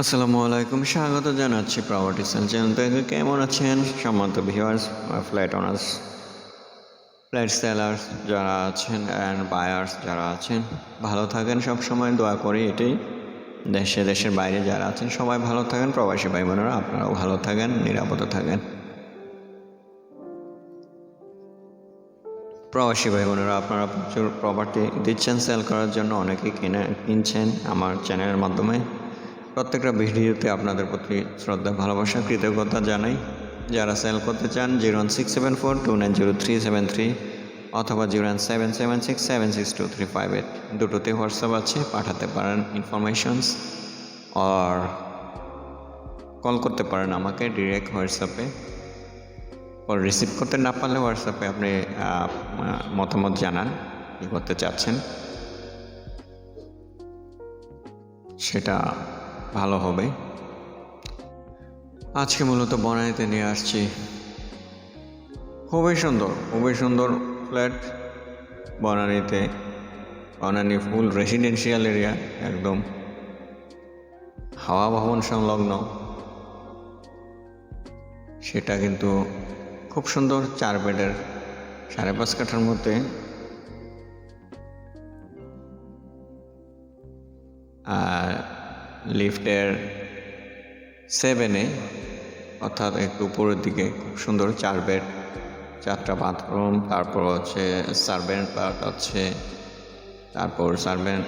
আসসালামু আলাইকুম, স্বাগত জানাচ্ছি প্রপার্টি সেল চ্যানেল থেকে। কেমন আছেন? সম্মানিত viewers flat owners flat sellers যারা আছেন অ্যান্ড বায়ার্স যারা আছেন, ভালো থাকেন। সব সময় দোয়া করি এটাই। দেশে, দেশের বাইরে যারা আছেন, সবাই ভালো থাকেন, প্রবাসী ভাই বোনেরা, আপনারাও ভালো থাকেন, নিরাপদে থাকেন। প্রবাসী ভাই বোনেরা, আপনারা প্রচুর প্রপার্টি দিচ্ছেন সেল করার জন্য অনেকেই কিনে, কিনছেন আমার চ্যানেলের মাধ্যমে। প্রত্যেকটা ভিডিওতে আপনাদের প্রতি শ্রদ্ধা, ভালোবাসা, কৃতজ্ঞতা জানাই। যারা সেল করতে চান zero one six seven four two nine zero three seven three অথবা zero one seven seven six seven six two three five eight দুটোতে হোয়াটসঅ্যাপ আছে, পাঠাতে পারেন ইনফরমেশনস আর কল করতে পারেন আমাকে ডিরেক্ট হোয়াটসঅ্যাপে কল রিসিভ করতে না পারলে হোয়াটসঅ্যাপে আপনি মতামত জানান, কী করতে চাচ্ছেন। সেটা ভালো হবে। আজকে মূলত বনানীতে নিয়ে আসছি খুবই সুন্দর খুবই সুন্দর ফ্ল্যাট বনানীতে। বনানী ফুল রেসিডেন্সিয়াল এরিয়া একদম। হাওয়া ভবন সংলগ্ন। সেটা কিন্তু খুব সুন্দর চার বেডের, সাড়ে পাঁচ কাঠার মধ্যে। আর লিফটের সেভেনে, অর্থাৎ একটু উপরের দিকে, খুব সুন্দর চার বেড চারটা বাথরুম, তারপর হচ্ছে সার্ভেন্ট পার্ট আছে, তারপর servant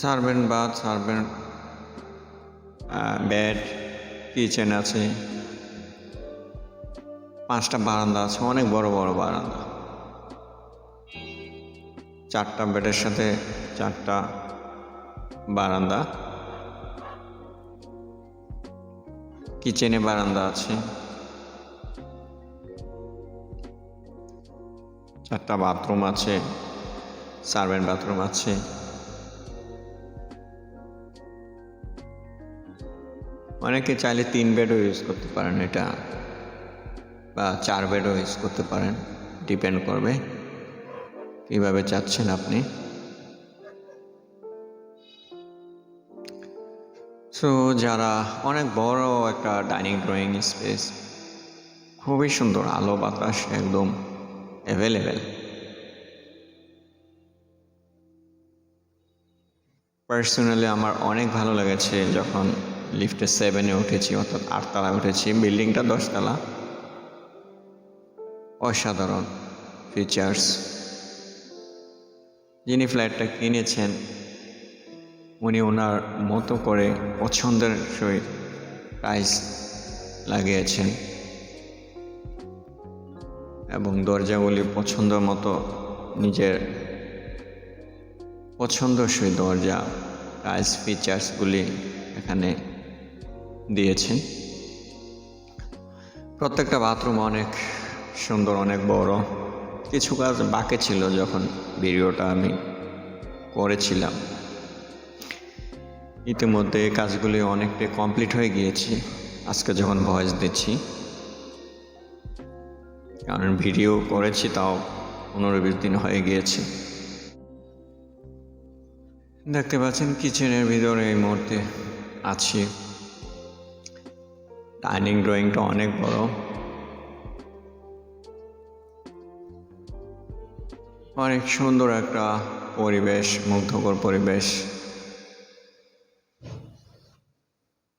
servant bath, servant bed, kitchen আছে, পাঁচটা বারান্দা আছে, অনেক বড় বড় বারান্দা। চারটা বেডের সাথে চারটা বারান্দা। কিচেনে বারান্দা আছে। চারটা বাথরুম আছে, সার্ভেন্ট বাথরুম আছে। অনেকে চাইলে তিন বেডও ইউজ করতে পারেন এটা, বা চার বেডও ইউজ করতে পারেন, ডিপেন্ড করবে। কীভাবে চাচ্ছেন আপনি? সো যারা অনেক বড় একটা ডাইনিং ড্রয়িং স্পেস খুবই সুন্দর আলো বাতাস একদম অ্যাভেলেবেল পার্সোনালি আমার অনেক ভালো লেগেছে যখন লিফটে সেভেনে উঠেছি, অর্থাৎ আটতলা উঠেছি। বিল্ডিংটা দশতলা অসাধারণ ফিচার্স যিনি ফ্ল্যাটটা কিনেছেন, উনি ওনার মতো করে পছন্দের সহিত টাইলস লাগিয়েছেন এবং দরজাগুলি পছন্দ মতো নিজের পছন্দসই দরজা টাইলস ফিচার্সগুলি এখানে দিয়েছেন। প্রত্যেকটা বাথরুম অনেক সুন্দর, অনেক বড়। কিছু কাজ বাকি ছিল যখন ভিডিওটা আমি করেছিলাম। ইতিমধ্যে কাজগুলি অনেকটাই কমপ্লিট হয়ে গিয়েছে। আজকে যখন ভয়েস দিচ্ছি, কারণ ভিডিও করেছি তাও পনেরো বিশ দিন হয়ে গিয়েছে। দেখতে পাচ্ছেন কিচেনের ভিতরে এই মুহূর্তে আছি। ডাইনিং ড্রয়িংটা অনেক বড়। অনেক সুন্দর একটা পরিবেশ, মুগ্ধকর পরিবেশ।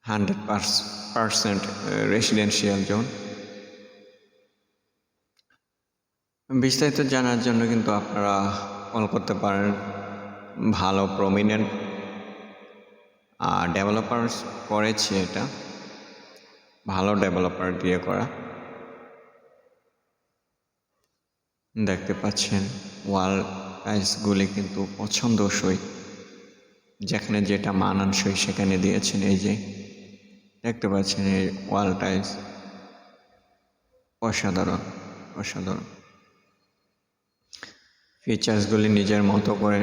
হান্ড্রেড পার্সেন্ট রেসিডেন্সিয়াল জোন বিস্তারিত জানার জন্য কিন্তু আপনারা কল করতে পারেন। ভালো প্রমিনেন্ট আর ডেভেলপার করেছে এটা। ভালো ডেভেলপার দিয়ে করা। দেখতে পাচ্ছেন, ওয়াল টাইলসগুলি কিন্তু পছন্দসই যেখানে যেটা মানানসই সেখানে দিয়েছেন এই যে, দেখতে পাচ্ছেন এই ওয়াল টাইলস অসাধারণ অসাধারণ। ফিচার্সগুলি নিজের মতো করে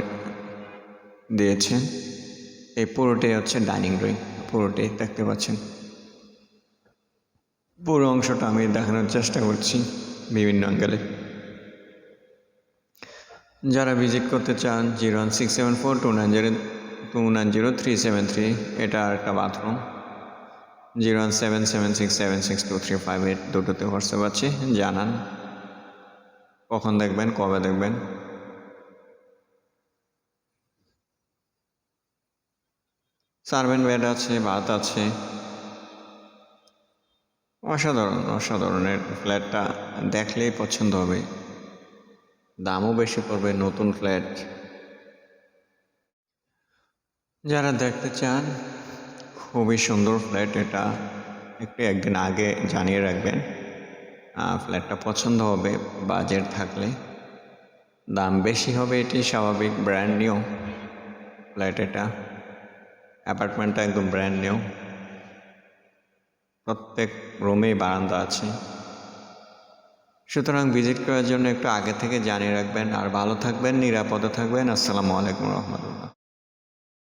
দিয়েছেন। এই পুরোটাই হচ্ছে ডাইনিং রুম পুরোটাই দেখতে পাচ্ছেন। পুরো অংশটা আমি দেখানোর চেষ্টা করছি বিভিন্ন অ্যাঙ্গেলে যারা ভিজিট করতে চান zero one six seven four two nine zero two nine zero three seven three এটা একটা bathroom zero one seven seven six seven six two three five eight দুটোতে হোয়াটসঅ্যাপ আছে, জানান। কখন দেখবেন, কবে দেখবেন। সার্ভেন্ট বেড আছে ভাত আছে। অসাধারণ, অসাধারণের ফ্ল্যাটটা দেখলেই পছন্দ হবে। দামও বেশি পড়বে, নতুন ফ্ল্যাট। যারা দেখতে চান, খুবই সুন্দর ফ্ল্যাট এটা। একটু একদিন আগে জানিয়ে রাখবেন ফ্ল্যাটটা পছন্দ হবে, বাজেট থাকলে। দাম বেশি হবে এটি স্বাভাবিক ব্র্যান্ড নিউ ফ্ল্যাট এটা। অ্যাপার্টমেন্টটা একদম ব্র্যান্ড নিউ প্রত্যেক রুমেই বারান্দা আছে। সুতরাং ভিজিট করার জন্য একটু আগে থেকে জানিয়ে রাখবেন, আর ভালো থাকবেন, নিরাপদে থাকবেন। আসসালামু আলাইকুম রহমতুল্লাহ।